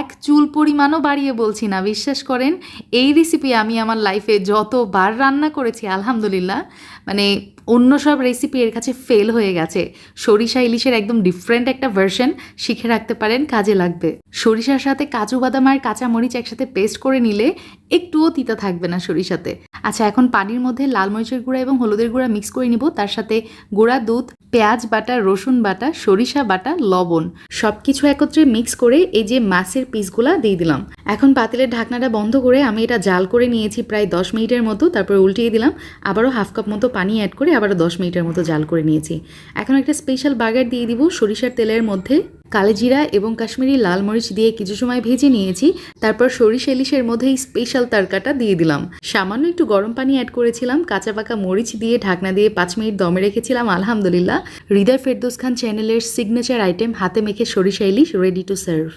এক চুল পরিমাণও বাড়িয়ে বলছি না, বিশ্বাস করেন? এই রেসিপি আমি আমার লাইফে যতবার রান্না করেছি, আলহামদুলিল্লাহ মানে অন্য সব রেসিপি এর কাছে ফেল হয়ে গেছে। সরিষা ইলিশের একদম ডিফারেন্ট একটা ভার্সন শিখে রাখতে পারেন, কাজে লাগবে। সরিষার সাথে কাজু বাদাম আর কাঁচা মরিচ একসাথে পেস্ট করে নিলে একটুও তিতা থাকবে না সরিষাতে। আচ্ছা এখন পানির মধ্যে লাল মরিচের গুঁড়া এবং হলুদের গুঁড়া মিক্স করে নিব। তার সাথে গুঁড়া দুধ, পেঁয়াজ বাটা, রসুন বাটা, সরিষা বাটা, লবণ। সব কিছু একত্রে মিক্স করে এই যে মাছের পিসগুলা দিয়ে দিলাম। এখন পাতিলের ঢাকনাটা বন্ধ করে আমি এটা জাল করে নিয়েছি প্রায় দশ মিনিটের মতো, তারপর উল্টিয়ে দিলাম। আবারও হাফ কাপ মতো পানি অ্যাড করে আবারও দশ মিনিটের মতো জাল করে নিয়েছি। এখন একটা স্পেশাল বাগার দিয়ে দিব। সরিষার তেলের মধ্যে কালেজিরা এবং কাশ্মীরি লাল মরিচ দিয়ে কিছু সময় ভেজে নিয়েছি। তারপর সরিষা ইলিশের মধ্যে স্পেশাল তরকাটা দিয়ে দিলাম। সামান্য একটু গরম পানি অ্যাড করেছিলাম। কাঁচা পাকা মরিচ দিয়ে ঢাকনা দিয়ে পাঁচ মিনিট দমে রেখেছিলাম, আলহামদুলিল্লাহ। হৃদয় ফেরদৌস খান চ্যানেলের সিগনেচার আইটেম হাতে মেখে সরিষা ইলিশ রেডি টু সার্ভ